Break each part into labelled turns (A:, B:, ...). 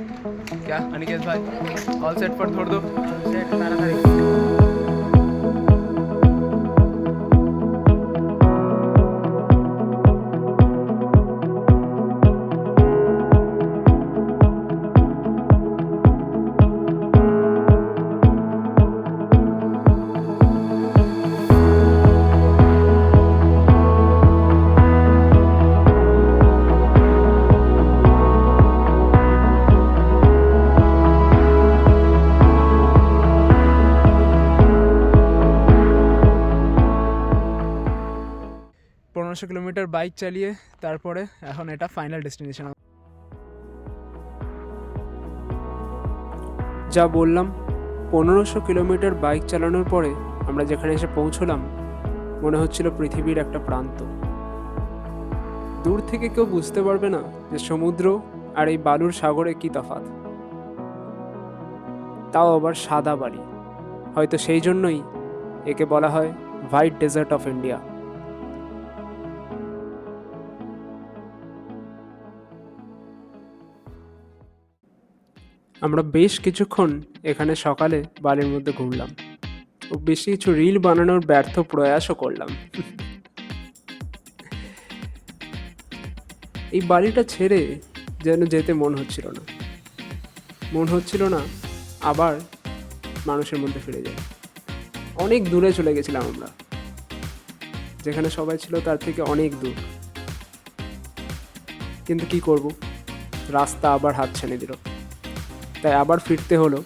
A: क्या अनिकेत भाई? All set पर छोड़ दो।
B: सेट सारा तारीख।
A: পনেরোশো কিলোমিটার বাইক চালিয়ে তারপরে এখন এটা ফাইনাল ডেস্টিনেশন যা বললাম, পনেরোশো কিলোমিটার বাইক চালানোর পরে আমরা যেখানে এসে পৌঁছলাম, মনে হচ্ছিল পৃথিবীর একটা প্রান্ত। দূর থেকে কেউ বুঝতে পারবে না যে সমুদ্র আর এই বালুর সাগরে কী তফাৎ। তাও আবার সাদা বালি। হয়তো সেই জন্যই একে বলা হয় হোয়াইট ডেজার্ট অফ ইন্ডিয়া আমরা বেশ কিছুক্ষণ এখানে সকালে বালির মধ্যে ঘুরলাম ও বেশি কিছু রিল বানানোর ব্যর্থ প্রয়াসও করলাম। এই বাড়িটা ছেড়ে যেন যেতে মন হচ্ছিল না। মন হচ্ছিল না আবার মানুষের মধ্যে ফিরে যায় অনেক দূরে চলে গেছিলাম আমরা, যেখানে সবাই ছিল তার থেকে অনেক দূর। কিন্তু কি করব? রাস্তা আবার হাত ছেড়ে দিল। তাই আবার ফিরতে হলো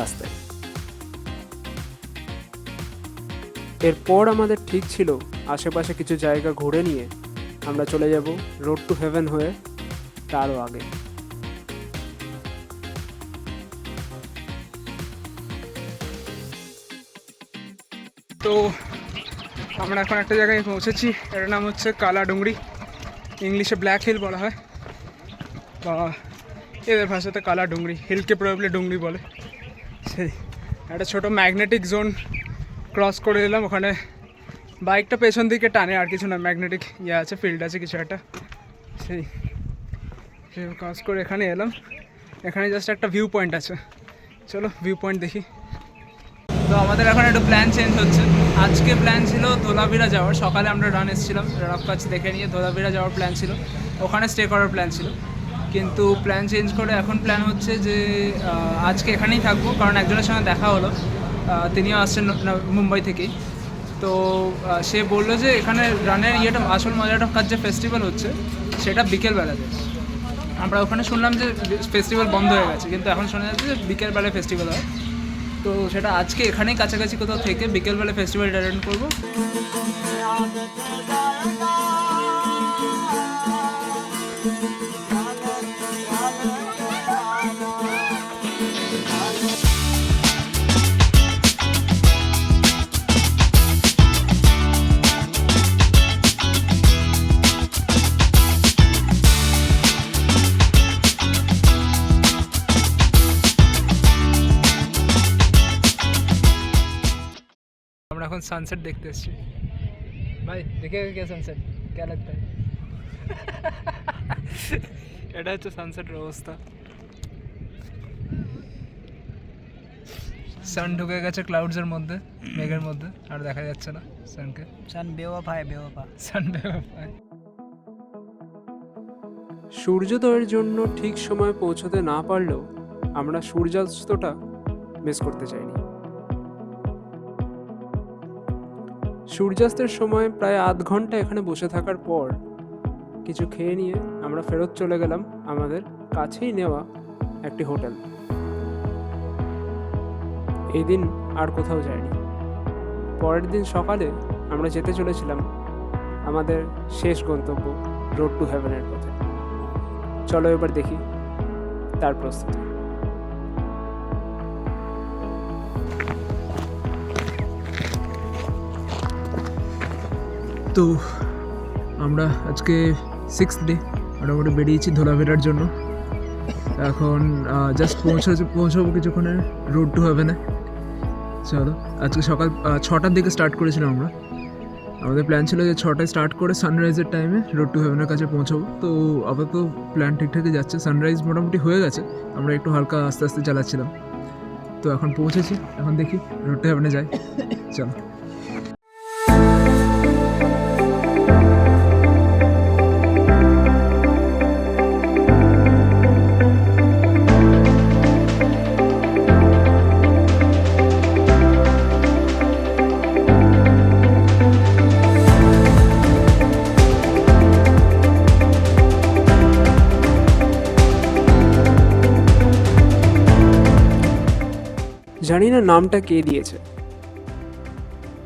A: রাস্তায়। এরপর আমাদের ঠিক ছিল আশেপাশে কিছু জায়গা ঘুরে নিয়ে আমরা চলে যাব রোড টু হেভেন হয়ে তারও আগে। তো আমরা এখন একটা জায়গায় পৌঁছেছি এটার নাম হচ্ছে কালা ডুংরি ইংলিশে ব্ল্যাক হিল বলা হয়। বা এদের ভাষাতে কালা ডুংরি হিলকে প্রবলি ডুংরি বলে। সেই, একটা ছোটো ম্যাগনেটিক জোন ক্রস করে এলাম, ওখানে বাইকটা পেছন দিকে টানে, আর কিছু না ম্যাগনেটিক ইয়ে আছে ফিল্ড আছে কিছু একটা। সেই ক্রস করে এখানে এলাম। এখানে জাস্ট একটা ভিউ পয়েন্ট আছে। চলো ভিউ পয়েন্ট দেখি। তো আমাদের এখন একটু প্ল্যান চেঞ্জ হচ্ছে। আজকে প্ল্যান ছিল ধোলাভিরা যাওয়ার, সকালে আমরা রান এসেছিলাম রফ কাছ দেখে নিয়ে ধোলাভিরা যাওয়ার প্ল্যান ছিল। ওখানে স্টে করার প্ল্যান ছিল। কিন্তু প্ল্যান চেঞ্জ করে এখন প্ল্যান হচ্ছে যে আজকে এখানেই থাকব, কারণ একজনের সঙ্গে দেখা হলো। তিনিও আসছেন মুম্বাই থেকেই। তো সে বলল যে এখানে রানের ইয়েটা, আসল মজাটা কাজ যে ফেস্টিভ্যাল হচ্ছে, সেটা বিকেলবেলাতে। আমরা ওখানে শুনলাম যে ফেস্টিভ্যাল বন্ধ হয়ে গেছে, কিন্তু এখন শোনা যাচ্ছে যে বিকেলবেলায় ফেস্টিভ্যাল হয়। তো সেটা আজকে এখানেই কাছাকাছি কোথাও থেকে বিকেলবেলা ফেস্টিভ্যালটা অ্যাটেন্ড করব। আমরা এখন সানসেট দেখতে এসেছি। ভাই দেখে কে সানসেট কে লাগতা है এটা হচ্ছে সানসেটের অবস্থা। সান ঢুকে গেছে ক্লাউডসের মধ্যে মেঘের মধ্যে আর দেখা যাচ্ছে না সানকে
B: সান বেওয়াফা है বেওয়াফা
A: সানডে সূর্যোদয়ের জন্য ঠিক সময় পৌঁছতে না পারলেও আমরা সূর্যাস্তটা মিস করতে চাইনি সূর্যাস্তের সময় প্রায় আধ ঘণ্টা এখানে বসে থাকার পর কিছু খেয়ে নিয়ে আমরা ফেরত চলে গেলাম আমাদের কাছেই নেওয়া একটি হোটেল। এই দিন আর কোথাও যায়নি পরের দিন সকালে আমরা যেতে চলেছিলাম আমাদের শেষ গন্তব্য রোড টু হেভেনের পথে। চলো এবার দেখি তার প্রস্তুতি। তো আমরা আজকে সিক্স ডে মোটামুটি বেরিয়েছি ধোলাভেরার জন্য। এখন জাস্ট পৌঁছে পৌঁছাবো কিছুক্ষণে রোড টু হবে না চলো, আজকে সকাল ছটার দিকে স্টার্ট করেছিলাম আমরা।
C: আমাদের প্ল্যান ছিল যে ছটায় স্টার্ট করে সানরাইজের টাইমে রোড টু হেভেনের কাছে পৌঁছবো। তো আপাতত প্ল্যান ঠিকঠাকই যাচ্ছে। সানরাইজ মোটামুটি হয়ে গেছে। আমরা একটু হালকা আস্তে আস্তে চালাচ্ছিলাম। তো এখন পৌঁছেছি। এখন দেখি রোড টু হেভেনে যাই। চলো।
A: জানি না নামটা কে দিয়েছে।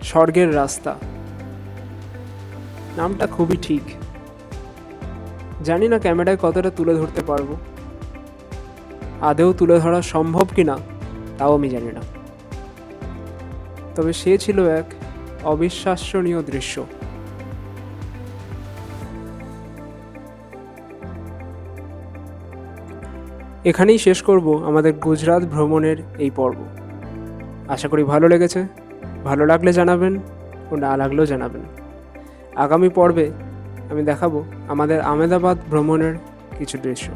A: স্বর্গের রাস্তা। নামটা খুবই ঠিক। জানি না ক্যামেরায় কতটা তুলে ধরতে পারব। আদেও তুলে ধরা সম্ভব কি না তাও আমি জানি না। তবে সে ছিল এক অবিশ্বাসনীয় দৃশ্য। এখানেই শেষ করব আমাদের গুজরাট ভ্রমণের এই পর্ব। আশা করি ভালো লেগেছে। ভালো লাগলে জানাবেন ও না লাগলেও জানাবেন। আগামী পর্বে আমি দেখাবো আমাদের আমেদাবাদ ভ্রমণের কিছু দৃশ্য।